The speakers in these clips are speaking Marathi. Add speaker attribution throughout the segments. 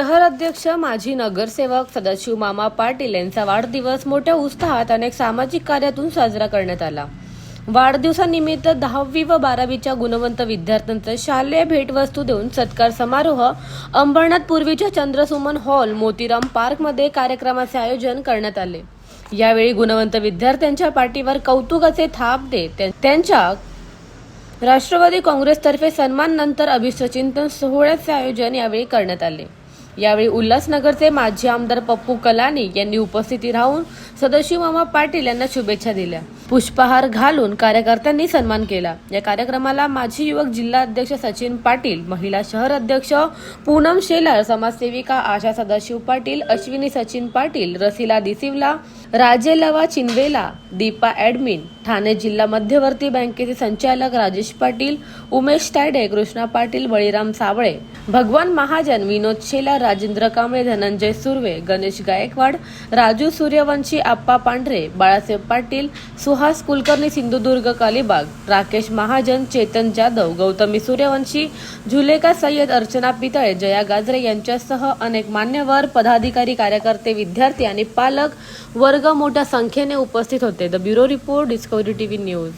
Speaker 1: शहर अध्यक्ष माजी नगरसेवक सदाशिव मामा पाटील यांचा वाढदिवस मोठ्या उत्साहात अनेक सामाजिक कार्यातून साजरा करण्यात आला. वाढदिवसानिमित्त दहावी व बारावीच्या गुणवंत विद्यार्थ्यांचा शालेय भेटवस्तू देऊन सत्कार समारोह अंबरनाथ पूर्वीच्या चंद्रसुमन हॉल मोतीराम पार्कमध्ये कार्यक्रमाचे आयोजन करण्यात आले. यावेळी गुणवंत विद्यार्थ्यांच्या पाठीवर कौतुकाचे थाप देत त्यांच्या राष्ट्रवादी काँग्रेसतर्फे सन्मान नंतर अभिष्टचिंतन सोहळ्याचे आयोजन यावेळी करण्यात आले. यावेळी उल्हासनगरचे माजी आमदार पप्पू कलानी यांनी उपस्थिती राहून सदाशिव मामा पाटील यांना शुभेच्छा दिल्या. पुष्पहार घालून कार्यकर्त्यांनी सन्मान केला. या कार्यक्रमाला माजी युवक जिल्हा अध्यक्ष सचिन पाटील महिला शहर अध्यक्ष पूनम शेलार समाजसेविका आशा सदाशिव पाटील अश्विनी सचिन पाटील रसिला दिसिवला राजेलवा चिनवेला दीपा ॲडमिन ठाणे जिल्हा मध्यवर्ती बँकेचे संचालक राजेश पाटील उमेश तायडे कृष्णा पाटील बळीराम सावळे भगवान महाजन विनोद शेलार राजेंद्र कांबळे धनंजय सुर्वे गणेश गायकवाड राजू सूर्यवंशी आप्पा पांढरे बाळासाहेब पाटील सुहा सुहास कुलकर्णी सिंधुदुर्ग कालिबाग राकेश महाजन चेतन जाधव गौतमी सूर्यवंशी झुलेका सय्यद अर्चना पितळे जया गाजरे यांच्यासह अनेक मान्यवर पदाधिकारी कार्यकर्ते विद्यार्थी आणि पालक वर्ग मोठ्या संख्येने उपस्थित होते. The bureau report Discovery TV news.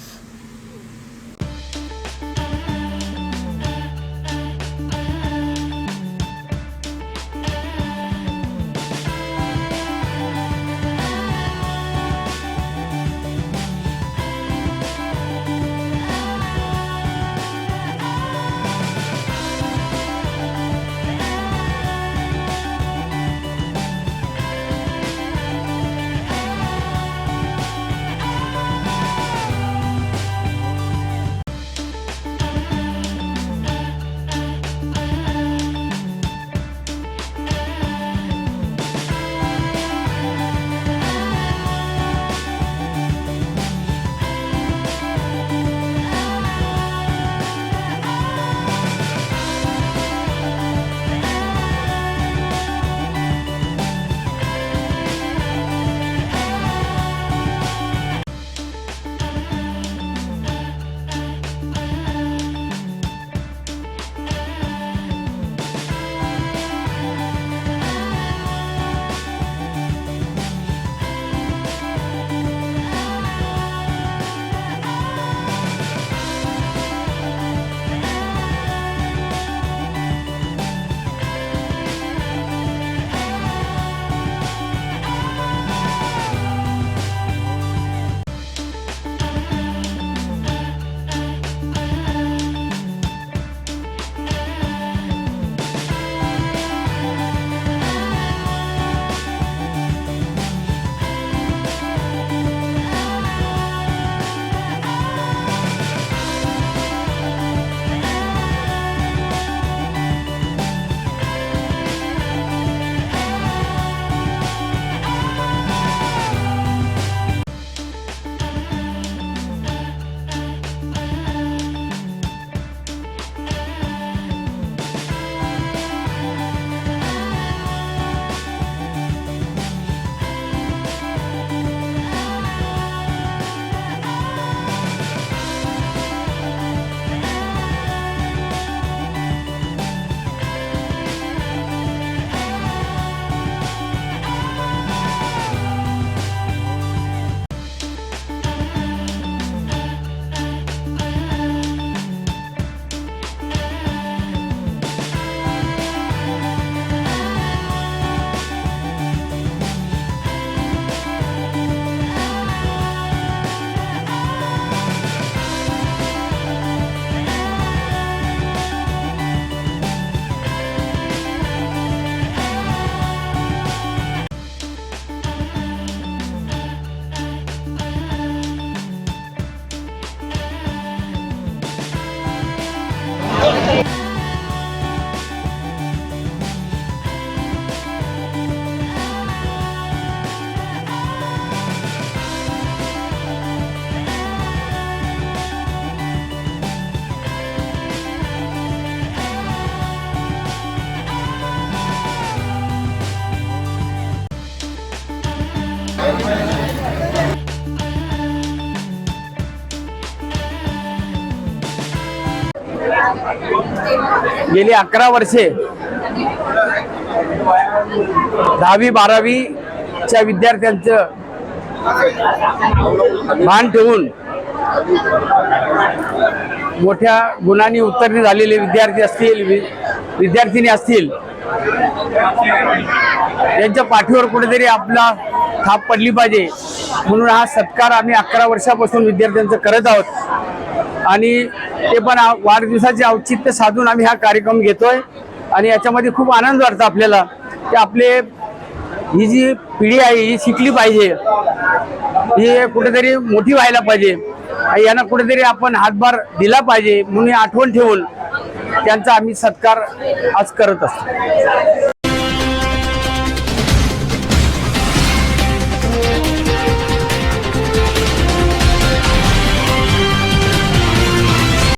Speaker 2: गेली अकरा वर्षे. दहावी बारावीच्या विद्यार्थ्यांचं भान ठेवून मोठ्या गुणांनी उत्तीर्ण झालेले विद्यार्थी असतील वि- विद्यार्थिनी असतील यांच्या पाठीवर कुठेतरी आपला थाप पडली पाहिजे. म्हणून हा सत्कार आम्ही अकरा वर्षापासून विद्यार्थ्यांचं करत आहोत. आणि ते पण वाढदिवसाचे औचित्य साधून आम्ही हा कार्यक्रम घेतोय. आणि याच्यामध्ये खूप आनंद वाटतो आपल्याला. की आपले ही जी पिढी आहे ही शिकली पाहिजे. ही कुठेतरी मोठी व्हायला पाहिजे. आणि यांना कुठेतरी आपण हातभार दिला पाहिजे म्हणून आठवण ठेवून त्यांचा आम्ही सत्कार आज करत असतो.